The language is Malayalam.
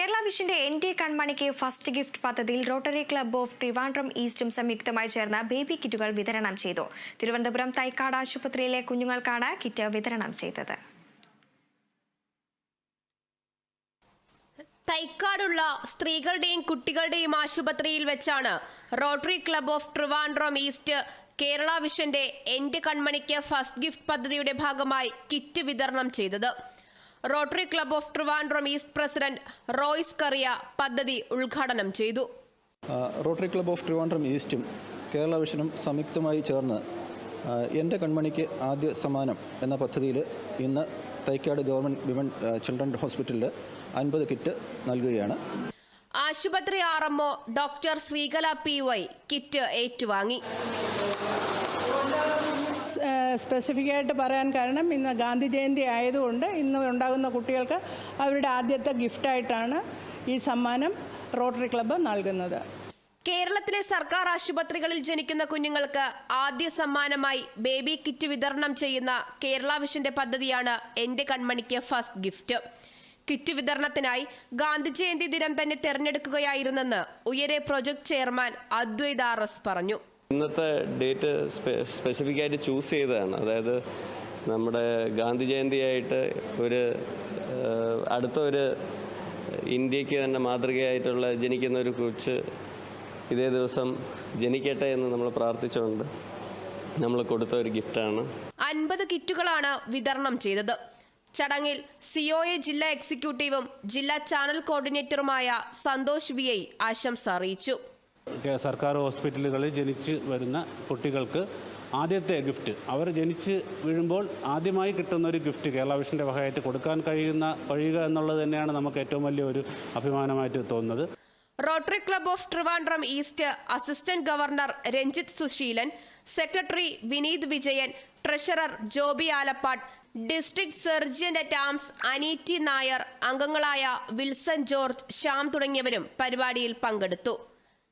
കേരള വിഷന്റെ എൻ ടി കൺമണിക്ക് ഫസ്റ്റ് ഗിഫ്റ്റ് പദ്ധതിയിൽ റോട്ടറി ക്ലബ്ബ് ഓഫ് ട്രിവാൻഡ്രം ഈസ്റ്റും സംയുക്തമായി ചേർന്ന ബേബി കിറ്റുകൾ വിതരണം ചെയ്തു. തിരുവനന്തപുരം തൈക്കാട് ആശുപത്രിയിലെ കുഞ്ഞുങ്ങൾക്കാണ് കിറ്റ് വിതരണം ചെയ്തത്. തൈക്കാടുള്ള സ്ത്രീകളുടെയും കുട്ടികളുടെയും ആശുപത്രിയിൽ വെച്ചാണ് Rotary club of Trivandrum east Kerala വിഷന്റെ എന്റെ കൺമണിക്ക് ഫസ്റ്റ് ഗിഫ്റ്റ് പദ്ധതിയുടെ ഭാഗമായി കിറ്റ് വിതരണം ചെയ്തത്. Rotary club of Trivandrum east president Royce Kariya പദ്ധതി ഉദ്ഘാടനം ചെയ്തു. റോട്ടറി ക്ലബ് ഓഫ് ട്രിവാൻഡ്രം ഈസ്റ്റും കേരള വിഷനും സംയുക്തമായി ചേർന്ന് എന്റെ കൺമണിക്ക് ആദ്യ സമ്മാനം എന്ന പദ്ധതിയിൽ ഇന്ന് തൈക്കാട് ഗവൺമെന്റ് വിമൻ ചിൽഡ്രൻ ഹോസ്പിറ്റലിൽ അൻപത് കിറ്റ് നൽകുകയാണ്. ആശുപത്രി R M O doctor Sreekala P Y kit ഏറ്റുവാങ്ങി. സ്പെസിഫിക് ആയിട്ട് പറയാൻ കാരണം ഇന്ന് ഗാന്ധി ജയന്തി ആയതുകൊണ്ട് ഇന്ന് ഉണ്ടാകുന്ന കുട്ടികൾക്ക് അവരുടെ ആദ്യത്തെ ഗിഫ്റ്റായിട്ടാണ് ഈ സമ്മാനം റോട്ടറി ക്ലബ്ബ് നൽകുന്നത്. കേരളത്തിലെ സർക്കാർ ആശുപത്രികളിൽ ജനിക്കുന്ന കുഞ്ഞുങ്ങൾക്ക് ആദ്യ സമ്മാനമായി ബേബി കിറ്റ് വിതരണം ചെയ്യുന്ന കേരള വിഷന്റെ പദ്ധതിയാണ് എന്റെ കൺമണിക്ക് ഫസ്റ്റ് ഗിഫ്റ്റ്. കിറ്റ് വിതരണത്തിനായി ഗാന്ധി ജയന്തി ദിനം തന്നെ തെരഞ്ഞെടുക്കുകയായിരുന്നെന്ന് Uyare project chairman Advaith S പറഞ്ഞു. ഇന്നത്തെ ഡേറ്റ് സ്പെസിഫിക് ആയിട്ട് ചൂസ് ചെയ്തതാണ്. അതായത് നമ്മുടെ ഗാന്ധി ജയന്തിയായിട്ട് ഒരു അടുത്ത ഒരു ഇന്ത്യയ്ക്ക് തന്നെ മാതൃകയായിട്ടുള്ള ജനിക്കുന്ന ഒരു കൊച്ച് ഇതേ ദിവസം ജനിക്കട്ടെ എന്ന് നമ്മൾ പ്രാർത്ഥിച്ചുകൊണ്ട് നമ്മൾ കൊടുത്ത ഒരു ഗിഫ്റ്റാണ് അൻപത് കിറ്റുകളാണ് വിതരണം ചെയ്തത്. ചടങ്ങിൽ സിഒഎ ജില്ലാ എക്സിക്യൂട്ടീവും ജില്ലാ ചാനൽ കോർഡിനേറ്ററുമായ സന്തോഷ് വി ഐ ആശംസ അറിയിച്ചു. സർക്കാർ ഹോസ്പിറ്റലുകളിൽ ജനിച്ച് വരുന്ന കുട്ടികൾക്ക് ആദ്യത്തെ ഗിഫ്റ്റ്. അവർ ജനിച്ച് വീഴുമ്പോൾ ആദ്യമായി കിട്ടുന്ന ഒരു ഗിഫ്റ്റ് കേരള വിഷന്റെ വകയായിട്ട് കൊടുക്കാൻ കഴിയുന്ന കഴിയുക എന്നുള്ളത് തന്നെയാണ് നമുക്ക് ഏറ്റവും വലിയ ഒരു അഭിമാനമായിട്ട് തോന്നുന്നത്. Rotary club of Trivandrum east assistant governor Ranjith Susheelan secretary Vineeth Vijayan treasurer Joby Alappad district surgeon at arms Aneeti Nair അംഗങ്ങളായ വിൽസൺ ജോർജ് ശ്യാം തുടങ്ങിയവരും പരിപാടിയിൽ പങ്കെടുത്തു.